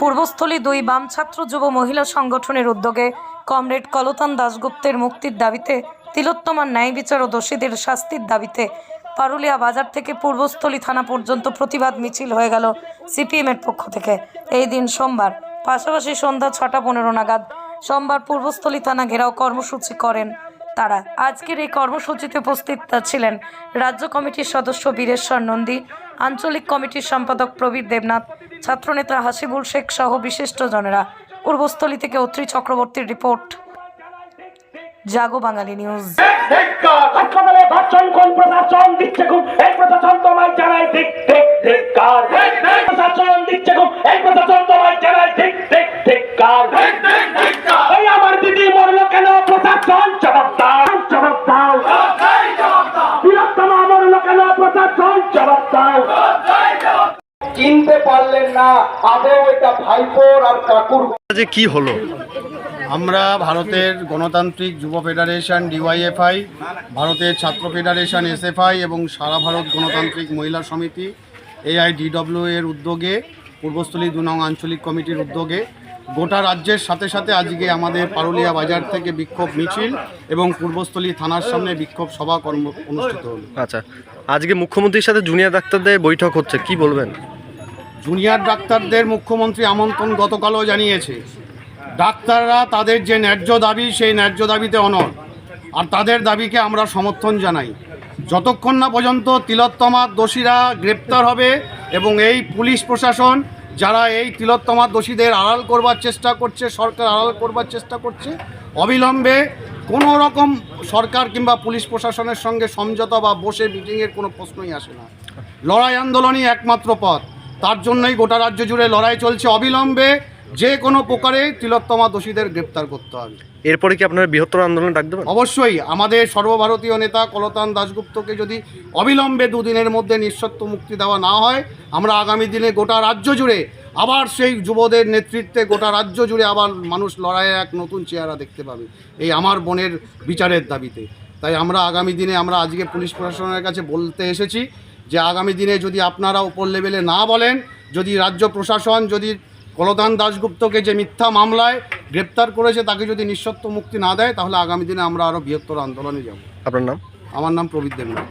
পূর্বস্থলী দুই বাম ছাত্র যুব মহিলা সংগঠনের উদ্যোগে কমরেড কলতান দাশগুপ্তের মুক্তির দাবিতে তিলোত্তমার ন্যায় বিচার ও দোষীদের শাস্তির দাবিতে পারুলিয়া বাজার থেকে পূর্বস্থলী থানা পর্যন্ত প্রতিবাদ মিছিল হয়ে গেল সিপিএমের পক্ষ থেকে। এই দিন সোমবার, পাশাপাশি সন্ধ্যা ছটা পনেরো নাগাদ সোমবার পূর্বস্থলী থানা ঘেরাও কর্মসূচি করেন তারা। আজকের এই কর্মসূচিতে উপস্থিত ছিলেন রাজ্য কমিটির সদস্য বীরেশ্বর নন্দী, আঞ্চলিক কমিটির সম্পাদক প্রবীর দেবনাথ, ছাত্রনেতা হাসিবুল শেখ সহ বিশিষ্টজনেরা। পূর্বস্থলী থেকে অত্রি চক্রবর্তীর রিপোর্ট, জাগো বাঙালি নিউজ। হাসপাতালে কেন প্রশাসন জবাব দাও। চিনতে পারলেন না আদৌ এটা ভাইপোর আর কাকুর যে কি হলো? আমরা ভারতের গণতান্ত্রিক যুব ফেডারেশন ডিওয়াইএফআই ভারতের ছাত্র ফেডারেশন এসএফআই এবং সারা ভারত গণতান্ত্রিক মহিলা সমিতি এআইডিডব্লিউ এর উদ্যোগে পূর্বস্থলী দু নং আঞ্চলিক কমিটির উদ্যোগে গোটা রাজ্যের সাথে সাথে আজকে আমাদের পারুলিয়া বাজার থেকে বিক্ষোভ মিছিল এবং পূর্বস্থলী থানার সামনে বিক্ষোভ সভা কর্ম অনুষ্ঠিত হলো। আচ্ছা আজকে মুখ্যমন্ত্রীর সাথে জুনিয়র ডাক্তারদের বৈঠক হচ্ছে কি বলবেন? জুনিয়র ডাক্তারদের মুখ্যমন্ত্রী আমন্ত্রণ গতকালও জানিয়েছে ডাক্তাররা তাদের যে ন্যায্য দাবি সেই ন্যায্য দাবিতে অনর আর তাদের দাবিকে আমরা সমর্থন জানাই। যতক্ষণ না পর্যন্ত তিলোত্তমার দোষীরা গ্রেপ্তার হবে এবং এই পুলিশ প্রশাসন যারা এই তিলোত্তমার দোষীদের আড়াল করবার চেষ্টা করছে সরকার আড়াল করবার চেষ্টা করছে অবিলম্বে কোনো রকম সরকার কিংবা পুলিশ প্রশাসনের সঙ্গে সমঝোতা বা বসে মিটিংয়ের কোনো প্রশ্নই আসে না। লড়াই আন্দোলনই একমাত্র পথ। তার জন্যই গোটা রাজ্য জুড়ে লড়াই চলছে। অবিলম্বে যে কোনো প্রকারে তিলোত্তমা দোষীদের গ্রেপ্তার করতে হবে। এরপরে কি আপনারা বৃহত্তর আন্দোলন ডাক দেবেন? অবশ্যই। আমাদের সর্বভারতীয় নেতা কলতান দাশগুপ্তকে যদি অবিলম্বে দুদিনের মধ্যে নিঃশর্ত মুক্তি দেওয়া না হয় আমরা আগামী দিনে গোটা রাজ্য জুড়ে আবার সেই যুবদের নেতৃত্বে গোটা রাজ্য জুড়ে আবার মানুষ লড়াইয়ে এক নতুন চেহারা দেখতে পাবে। এই আমার বোনের বিচারের দাবিতে। তাই আমরা আগামী দিনে আমরা আজকে পুলিশ প্রশাসনের কাছে বলতে এসেছি যে আগামী দিনে যদি আপনারা উপর লেভেলে না বলেন যদি রাজ্য প্রশাসন যদি কলতান দাশগুপ্তকে যে মিথ্যা মামলায় গ্রেপ্তার করেছে তাকে যদি নিঃশর্ত মুক্তি না দেয় তাহলে আগামী দিনে আমরা আরও বৃহত্তর আন্দোলনে যাব। আপনার নাম? আমার নাম প্রবীর দেবনাথ।